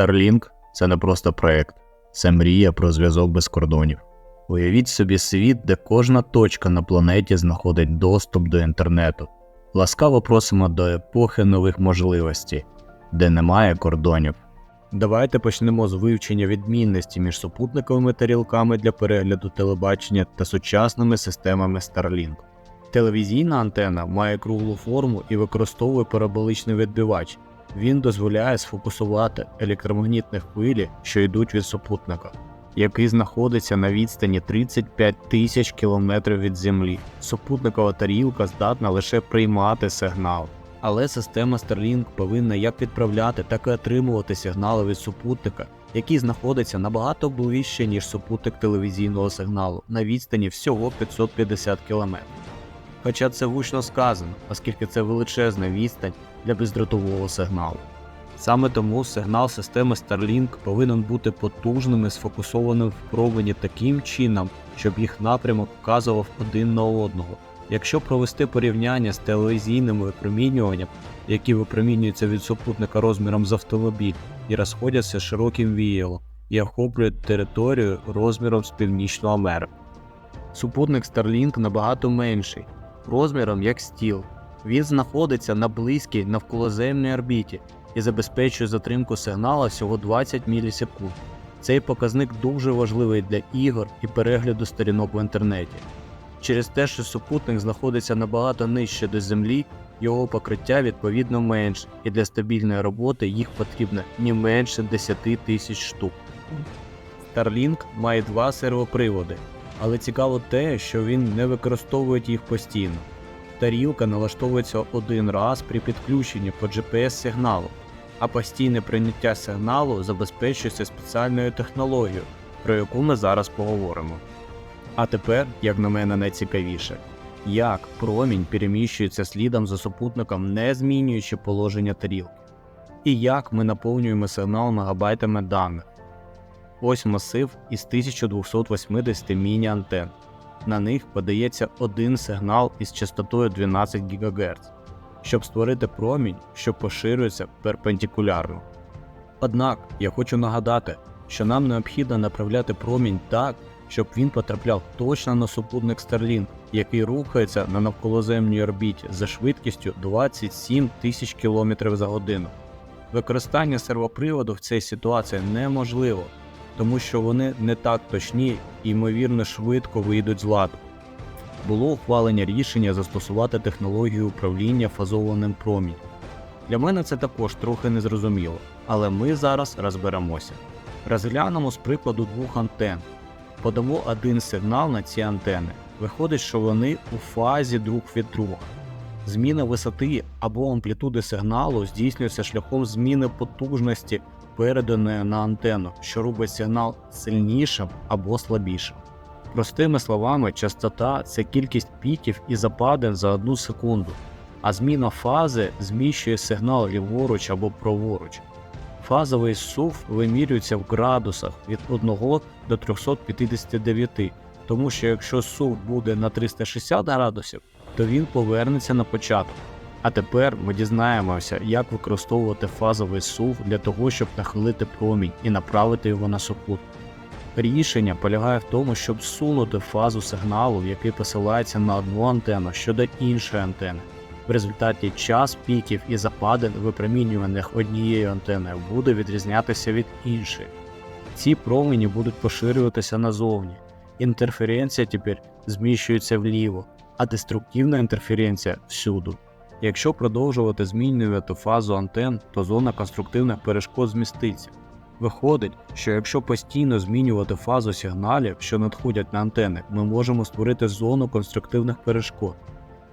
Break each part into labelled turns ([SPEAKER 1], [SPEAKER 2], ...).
[SPEAKER 1] Starlink – це не просто проект, це мрія про зв'язок без кордонів. Уявіть собі світ, де кожна точка на планеті знаходить доступ до інтернету. Ласкаво просимо до епохи нових можливостей, де немає кордонів. Давайте почнемо з вивчення відмінності між супутниковими тарілками для перегляду телебачення та сучасними системами Starlink. Телевізійна антена має круглу форму і використовує параболичний відбивач. Він дозволяє сфокусувати електромагнітні хвилі, що йдуть від супутника, який знаходиться на відстані 35 тисяч кілометрів від Землі. Супутникова тарілка здатна лише приймати сигнал. Але система Starlink повинна як відправляти, так і отримувати сигнали від супутника, який знаходиться набагато ближче, ніж супутник телевізійного сигналу на відстані всього 550 км. Хоча це гучно сказано, оскільки це величезна відстань для бездротового сигналу. Саме тому сигнал системи Starlink повинен бути потужним і сфокусованим в провені таким чином, щоб їх напрямок вказував один на одного. Якщо провести порівняння з телевізійним випромінюванням, які випромінюються від супутника розміром з автомобіль і розходяться широким віялом і охоплюють територію розміром з Північну Америку. Супутник Starlink набагато менший, розміром як стіл. Він знаходиться на близькій навколоземній орбіті і забезпечує затримку сигнала всього 20 мілісекунд. Цей показник дуже важливий для ігор і перегляду сторінок в інтернеті. Через те, що супутник знаходиться набагато нижче до Землі, його покриття відповідно менше, і для стабільної роботи їх потрібно не менше 10 тисяч штук. Starlink має два сервоприводи, але цікаво те, що він не використовує їх постійно. Тарілка налаштовується один раз при підключенні по GPS-сигналу, а постійне прийняття сигналу забезпечується спеціальною технологією, про яку ми зараз поговоримо. А тепер, як на мене, найцікавіше, як промінь переміщується слідом за супутником, не змінюючи положення тарілки, і як ми наповнюємо сигнал мегабайтами даних. Ось масив із 1280 міні-антен. На них подається один сигнал із частотою 12 ГГц, щоб створити промінь, що поширюється перпендикулярно. Однак я хочу нагадати, що нам необхідно направляти промінь так, щоб він потрапляв точно на супутник Starlink, який рухається на навколоземній орбіті за швидкістю 27 тисяч км за годину. Використання сервоприводу в цій ситуації неможливо, тому що вони не так точні і, ймовірно, швидко вийдуть з ладу. Було ухвалення рішення застосувати технологію управління фазованим промінь. Для мене це також трохи незрозуміло, але ми зараз розберемося. Розглянемо з прикладу двох антен. Подамо один сигнал на ці антени. Виходить, що вони у фазі друг від друга. Зміна висоти або амплітуди сигналу здійснюється шляхом зміни потужності переданої на антенну, що робить сигнал сильнішим або слабішим. Простими словами, частота це кількість піків і западин за одну секунду, а зміна фази зміщує сигнал ліворуч або праворуч. Фазовий сув вимірюється в градусах від 1 до 359, тому що якщо сув буде на 360 градусів, то він повернеться на початок. А тепер ми дізнаємося, як використовувати фазовий сув для того, щоб нахилити промінь і направити його на супутник. Рішення полягає в тому, щоб сунути фазу сигналу, який посилається на одну антенну щодо іншої антени. В результаті час піків і западин, випромінюваних однією антеною, буде відрізнятися від іншої. Ці промені будуть поширюватися назовні. Інтерференція тепер зміщується вліво, а деструктивна інтерференція всюду. Якщо продовжувати змінювати фазу антен, то зона конструктивних перешкод зміститься. Виходить, що якщо постійно змінювати фазу сигналів, що надходять на антени, ми можемо створити зону конструктивних перешкод.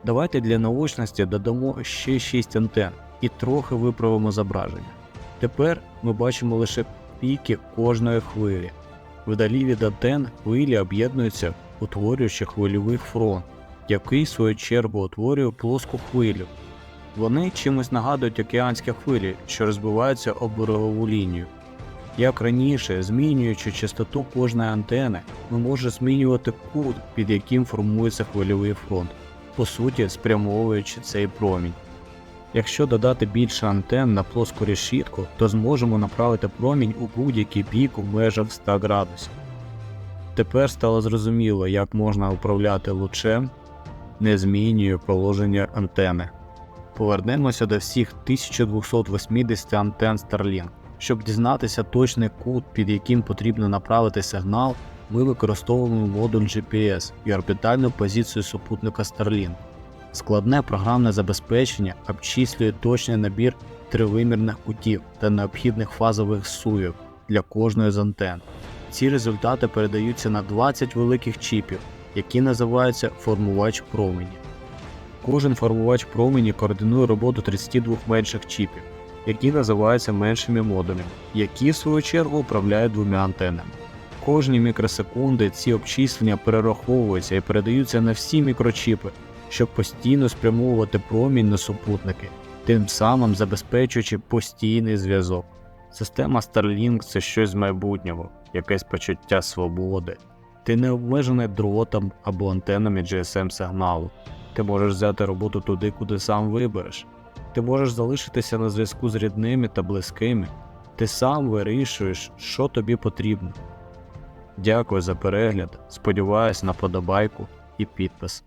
[SPEAKER 1] Давайте для наочності додамо ще 6 антен і трохи виправимо зображення. Тепер ми бачимо лише піки кожної хвилі. Вдалі від антен хвилі об'єднуються, утворюючи хвильовий фронт, який в свою чергу утворює плоску хвилю. Вони чимось нагадують океанські хвилі, що розбиваються об берегову лінію. Як раніше, змінюючи частоту кожної антени, ми можемо змінювати кут, під яким формується хвильовий фронт, по суті спрямовуючи цей промінь. Якщо додати більше антенн на плоску решітку, то зможемо направити промінь у будь-який бік у межах 100 градусів. Тепер стало зрозуміло, як можна управляти лучем, не змінює положення антени. Повернемося до всіх 1280 антенн Starlink. Щоб дізнатися точний кут, під яким потрібно направити сигнал, ми використовуємо модуль GPS і орбітальну позицію супутника Starlink. Складне програмне забезпечення обчислює точний набір тривимірних кутів та необхідних фазових суїв для кожної з антенн. Ці результати передаються на 20 великих чіпів, які називаються формувач промені. Кожен формувач промені координує роботу 32 менших чіпів, які називаються меншими модулями, які в свою чергу управляють двома антеннами. Кожні мікросекунди ці обчислення перераховуються і передаються на всі мікрочіпи, щоб постійно спрямовувати промінь на супутники, тим самим забезпечуючи постійний зв'язок. Система Starlink це щось з майбутнього, якесь почуття свободи. Ти не обмежений дротом або антенами GSM сигналу. Ти можеш взяти роботу туди, куди сам вибереш. Ти можеш залишитися на зв'язку з рідними та близькими. Ти сам вирішуєш, що тобі потрібно. Дякую за перегляд. Сподіваюсь на подобайку і підпис.